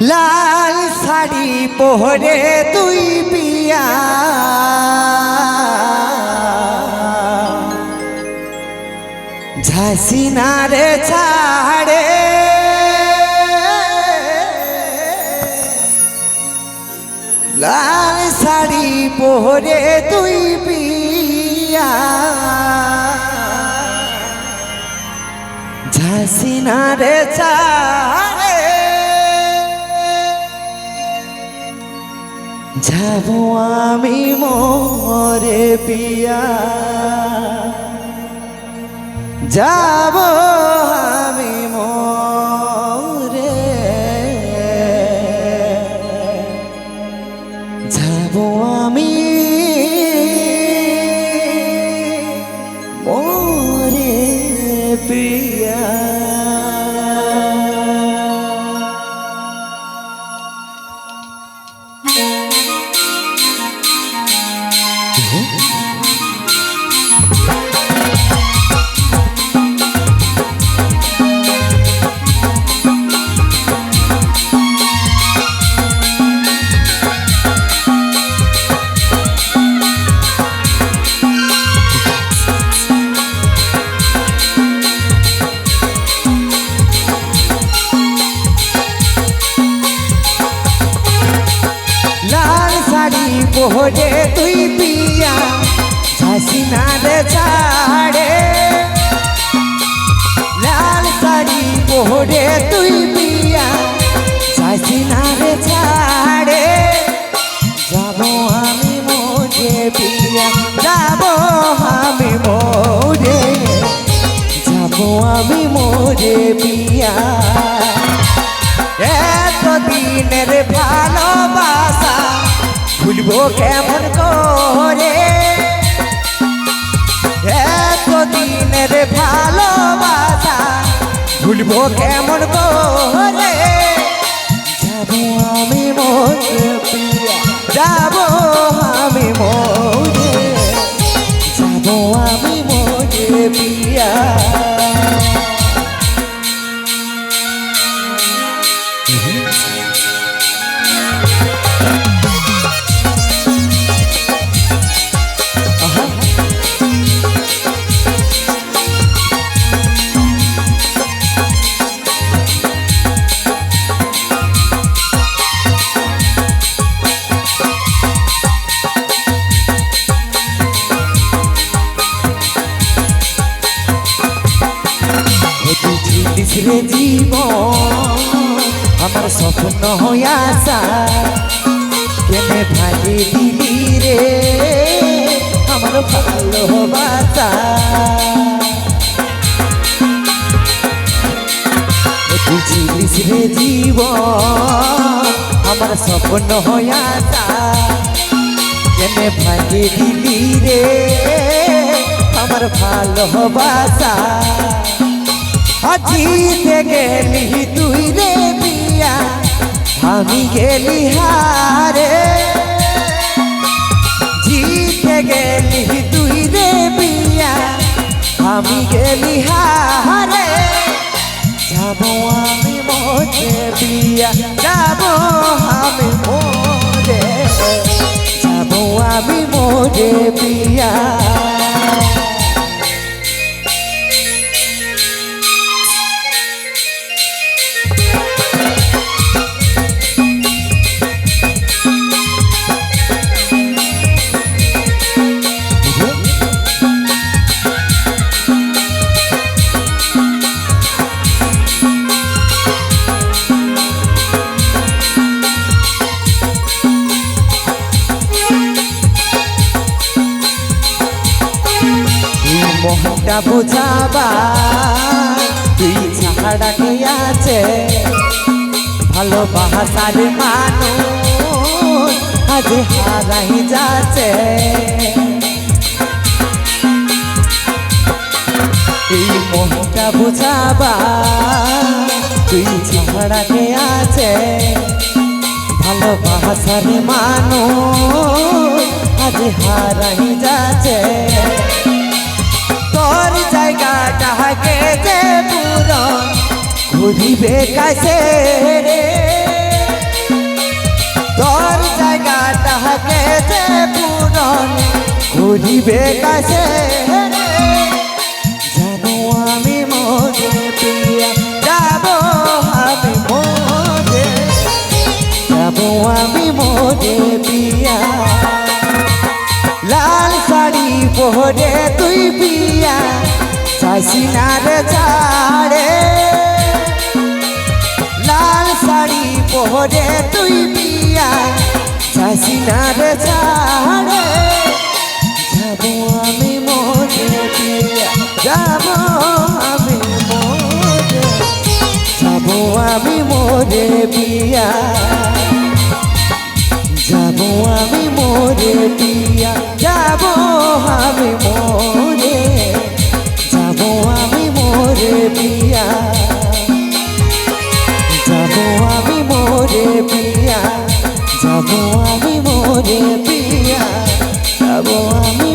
লাল শাড়ি পরে তুই পিয়া। ঝাঁসি না রে ছাড়ে। লাল শাড়ি পরে তুই পিয়া। ঝাঁসি না রে ছাড়ে। যাব আমি মোরে পিয়া। যাব আমি মোরে। যাব আমি মোরে প্রিয়া পরে তুই পিয়া, ঝাঁসি না রে ছাড়ে লাল শাড়ি পরে তুই পিয়া, ঝাঁসি না রে ছাড়ে যাব আমি মোরে পিয়া, যাব আমি মোরে যাব আমি মোরে পিয়া। এতদিনের ভালোবাসা ভুলবো কেমন করে? এতদিনের ভালোবাসা ভুলবো কেমন করে? যাব আমি মোরে যাব আমি মোরে যাব আমি মোরে পিয়া বুঝিলিস রে জীবন আমার স্বপ্ন হয়ে আসা। কেনে ভাগে দিলি রে? আমার ভালোবাসা রে জীবন আমার স্বপ্ন হয়ে আসা। কেনে ভাগে দিলি রে? আমার ভালোবাসা জিতে গেলি তুই রে বিয়া আমি গেলি হারে। জিতে গেলি তুই রে বিয়া আমি গেলি হারে। যাব আমি মোরে বিয়া যাব আমি মোরে। যাব আমি মোরে বিয়া মোহনটা বুঝাবা তুই ছাড়া কে আছে ভালোবাসার মানুষ আজ হারাই যাচ্ছে। এই মোহনটা বুঝাবা তুই ছাড়া কে আছে ভালোবাসার মানুষ আজ হারাই বুঝিবে কাছে রে তোর জায়গা তাহাকে যে পূরণ বুঝিবে কাছে জানো আমি মনে প্রিয়া যাব আমি মনে। যাব আমি মনে প্রিয়া। লাল শাড়ি পরে তুই পিয়া চাইছি না রে চা পরে তুই পিয়া চাষিনার ছাড়ে যাব আমি মোরে পিয়া, যাব আমি মোরে যাব আমি মোরে পিয়া। যাব আমি মোরে পিয়া, যাব আমি মোরে মোরে পিয়া যাব আমি মোরে পিয়া যাব আমি